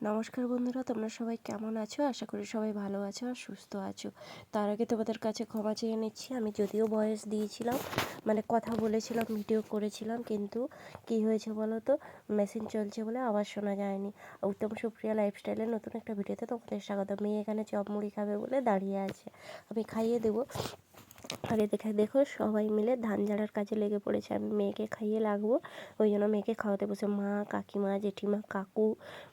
নমস্কার বন্ধুরা, তোমরা সবাই কেমন আছো? আশা করি সবাই ভালো আছো আর সুস্থ আছো। তার আগে তোমাদের কাছে ক্ষমা চেয়ে নিচ্ছি, আমি যদিও বয়স দিয়েছিলাম মানে কথা বলেছিলাম, ভিডিও করেছিলাম, কিন্তু কি হয়েছে বলো তো মেশিন চলছে বলে আওয়াজ শোনা যায়নি। উত্তম সুপ্রিয়া লাইফস্টাইলের নতুন একটা ভিডিওতে তোমাদের স্বাগত মেয়ে এখানে চপ মুড়ি খাবে বলে দাঁড়িয়ে আছে। আমি খাইয়ে দেবো। আর এদিকে দেখো সবাই মিলে ধান ঝাড়ার কাজে লেগে পড়েছে। আমি মেয়েকে খাইয়ে লাগবো, ওই জন্য মেয়েকে খাওয়াতে বসে। মা, কাকিমা, জেঠিমা, কাকু,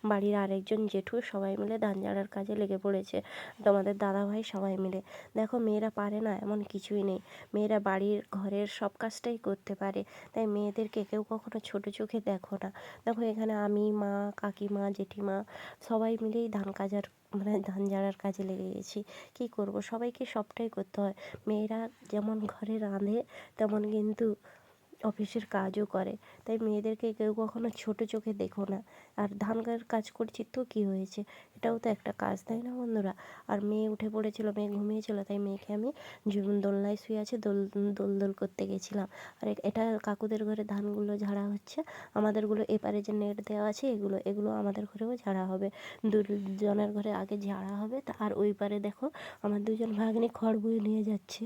বাড়ির আরেকজন জেঠু সবাই মিলে ধান ঝাড়ার কাজে লেগে পড়েছে। তোমাদের দাদাভাই সবাই মিলে। দেখো মেয়েরা পারে না, এমন কিছুই নেই। মেয়েরা বাড়ির ঘরের সব কাজটাই করতে পারে। তাই মেয়েদেরকে কেউ কখনো ছোটো চোখে দেখো না। দেখো এখানে আমি, মা, কাকিমা, জেঠিমা সবাই মিলেই ধান কাজার মানে ধান ঝাড়ার কাজে লেগে গেছি। কী করব? সবাইকে সবটাই করতে হয়। মেয়েরা যেমন ঘরে রাঁধে, তেমন কিন্তু অফিসের কাজও করে। তাই মেয়েদেরকে কেউ কখনো ছোটো চোখে দেখো না। আর ধান কাজ করছি তো কী হয়েছে? এটাও তো একটা কাজ, তাই না বন্ধুরা? আর মেয়ে উঠে পড়েছিল, মেয়ে ঘুমিয়েছিল, তাই মেয়েকে আমি দোলনায় শুয়ে আছে দোল দোল দোল করতে গেছিলাম। আর এটা কাকুদের ঘরে ধানগুলো ঝাড়া হচ্ছে। আমাদেরগুলো এপারে যে নেট দেওয়া আছে, এগুলো এগুলো আমাদের ঘরেও ঝাড়া হবে। দুজনের ঘরে আগে ঝাড়া হবে আর ওই পারে দেখো, আমার দুজন ভাগ্নি খড় বয়ে নিয়ে যাচ্ছে।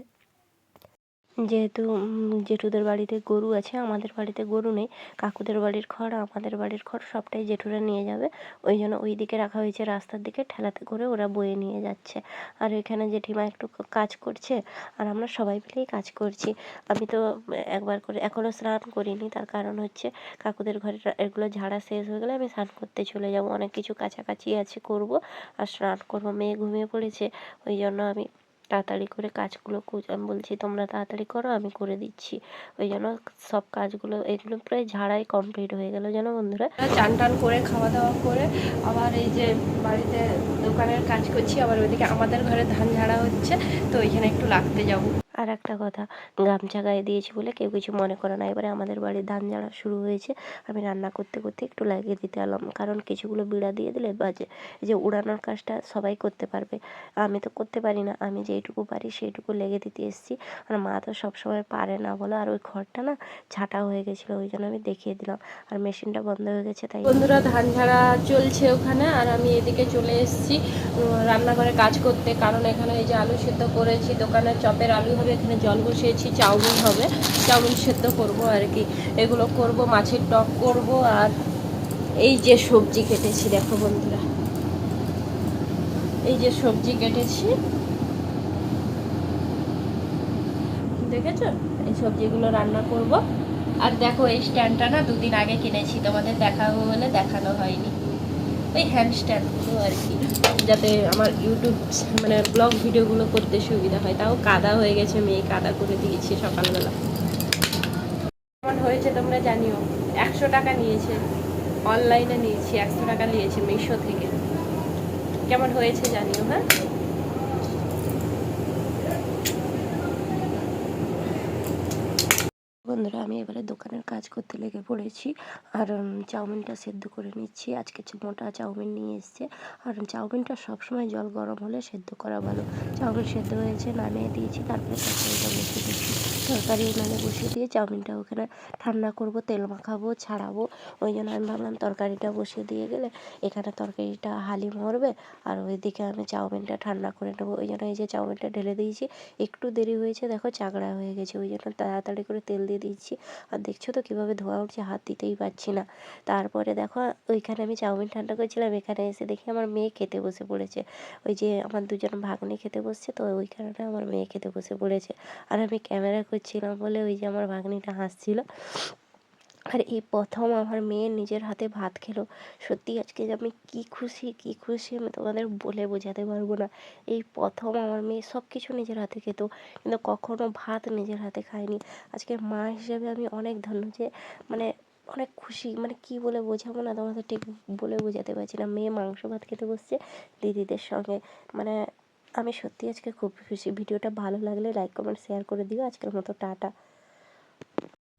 যেহেতু জেঠুদের বাড়িতে গরু আছে, আমাদের বাড়িতে গরু নেই, কাকুদের বাড়ির খড়, আমাদের বাড়ির খড় সবটাই জেঠুরা নিয়ে যাবে। ওই জন্য ওই দিকে রাখা হয়েছে রাস্তার দিকে, ঠেলাতে করে ওরা বয়ে নিয়ে যাচ্ছে। আর ওইখানে জেঠিমা একটু কাজ করছে, আর আমরা সবাই মিলেই কাজ করছি। আমি তো একবার করে এখনও স্নান করিনি, তার কারণ হচ্ছে কাকুদের ঘরে এগুলো ঝাড়া শেষ হয়ে গেলে আমি স্নান করতে চলে যাব। অনেক কিছু কাছাকাছি আছে করব, আর স্নান করব, মেয়ে ঘুমিয়ে পড়েছে, ওই জন্য আমি তাড়াতাড়ি করে কাজগুলো আমি বলছি তোমরা তাড়াতাড়ি করো, আমি করে দিচ্ছি। ওই জন্য সব কাজগুলো, এগুলো প্রায় ঝাড়াই কমপ্লিট হয়ে গেল যেন বন্ধুরা। চান টান করে খাওয়া দাওয়া করে আবার এই যে বাড়িতে দোকানের কাজ করছি, আবার ওইদিকে আমাদের ঘরে ধান ঝাড়া হচ্ছে, তো ওইখানে একটু লাগতে যাব। আর একটা কথা, গামছা গায়ে দিয়েছি বলে কেউ কিছু মনে করে না। এবারে আমাদের বাড়ির ধান ঝাড়া শুরু হয়েছে। আমি রান্না করতে করতে একটু লাগিয়ে দিতে এলাম। কারণ কিছুগুলো বিড়া দিয়ে দিলে বাজে। যে উড়ানোর কাজটা সবাই করতে পারবে। আমি তো করতে পারি না। আমি যেইটুকু পারি সেইটুকু লেগে দিতে এসেছি। আর মা তো সবসময় পারে না বলো। আর ওই ঘরটা না ছাটা হয়ে গেছিল, ওই জন্য আমি দেখিয়ে দিলাম। আর মেশিনটা বন্ধ হয়ে গেছে, তাই বন্ধুরা, ধান ঝাড়া চলছে ওখানে। আর আমি এদিকে চলে এসেছি রান্নাঘরে কাজ করতে। কারণ এখানে এই যে আলু সেদ্ধ করেছি, দোকানের চপের আলু হবে এখানে জল বসিয়েছি, চাউমিন হবে। চাউমিন সেদ্ধ করব আর কি। এগুলো করব, মাছের টক করব আর এই যে সবজি কেটেছি, দেখো বন্ধুরা। এই যে সবজি কেটেছি। দেখেছ? এই সবজিগুলো রান্না করব। আর দেখো এই স্ট্যান্ডটা না দুদিন আগে কিনেছি, তোমাদের দেখাবো বলে দেখানো হয়নি। ওই হ্যান্ড স্ট্যান্ডগুলো আর কি, যাতে আমার ইউটিউব মানে ব্লগ ভিডিওগুলো করতে সুবিধা হয়। তাও কাদা হয়ে গেছে, মেয়ে কাদা করে দিয়েছে সকালবেলা। কেমন হয়েছে তোমরা জানিও? একশো টাকা নিয়েছে অনলাইনে নিয়েছি, একশো টাকা নিয়েছে মিশো থেকে। কেমন হয়েছে জানিও হ্যাঁ? বন্ধুরা, আমি এবারে দোকানের কাজ করতে লেগে পড়েছি। আর চাউমিনটা সেদ্ধ করে নিচ্ছি। আজকে মোটা চাউমিন নিয়ে এসছে। আর চাউমিনটা সবসময় জল গরম হলে সেদ্ধ করা ভালো। চাউমিন সেদ্ধ হয়েছে, নামিয়ে দিয়েছি, তারপরে তরকারিটা বসিয়ে দিচ্ছি। তরকারি উনানে বসিয়ে দিয়ে চাউমিনটা ওখানে ঠান্ডা করব, তেল মাখাবো, ছাড়াবো। ওই জন্য আমি ভাবলাম তরকারিটা বসিয়ে দিয়ে গেলে এখানে তরকারিটা হালি মরবে আর ওইদিকে আমি চাউমিনটা ঠান্ডা করে নেব। ওই জন্য এই যে চাউমিনটা ঢেলে দিয়েছি, একটু দেরি হয়েছে, দেখো চাগড়া হয়ে গেছে। ওই জন্য তাড়াতাড়ি করে তেল দিয়ে দিচ্ছি। আর দেখছ তো কীভাবে ধোয়া উঠছে, হাত দিতেই পারছি না। তারপরে দেখো ওইখানে আমি চাউমিন ঠান্ডা করছিলাম, এখানে এসে দেখি আমার মেয়ে খেতে বসে পড়েছে। ওই যে আমার দুজন ভাগ্নি খেতে বসছে, তো ওই কারণে আমার মেয়ে খেতে বসে পড়েছে। আর আমি ক্যামেরা করছিলাম বলে ওই যে আমার ভাগ্নিটা হাসছিল। আর এই প্রথম আমার মেয়ে নিজের হাতে ভাত খেলো। সত্যি আজকে যে আমি কী খুশি কী খুশি আমি তোমাদের বলে বোঝাতে পারব না। এই প্রথম আমার মেয়ে সব কিছু নিজের হাতে খেত, কিন্তু কখনো ভাত নিজের হাতে খায়নি। আজকে মা হিসেবে আমি অনেক ধন্য যে মানে অনেক খুশি মানে কি বলে বোঝাবো না তোমাদের ঠিক বলে বোঝাতে পারছি না। মেয়ে মাংস ভাত খেতে বসছে দিদিদের সঙ্গে। মানে আমি সত্যি আজকে খুব খুশি। ভিডিওটা ভালো লাগলে লাইক কমেন্ট শেয়ার করে দিও। আজকের মতো টাটা।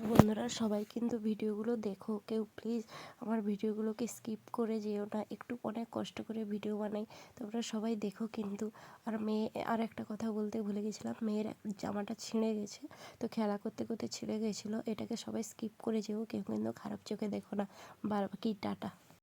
বন্ধুরা, সবাই কিন্তু ভিডিওগুলো দেখো। কেউ প্লিজ আমার ভিডিওগুলোকে স্কিপ করে যেও না। একটু অনেক কষ্ট করে ভিডিও বানাই। তোমরা সবাই দেখো কিন্তু। আর মেয়ে, আর একটা কথা বলতে ভুলে গেছিলাম। মেয়ের জামাটা ছিঁড়ে গেছে। তো খেলা করতে করতে ছিঁড়ে গেছিল। এটাকে সবাই স্কিপ করে যেও। কেউ কিন্তু খারাপ চোখে দেখো না। বার কি টাটা।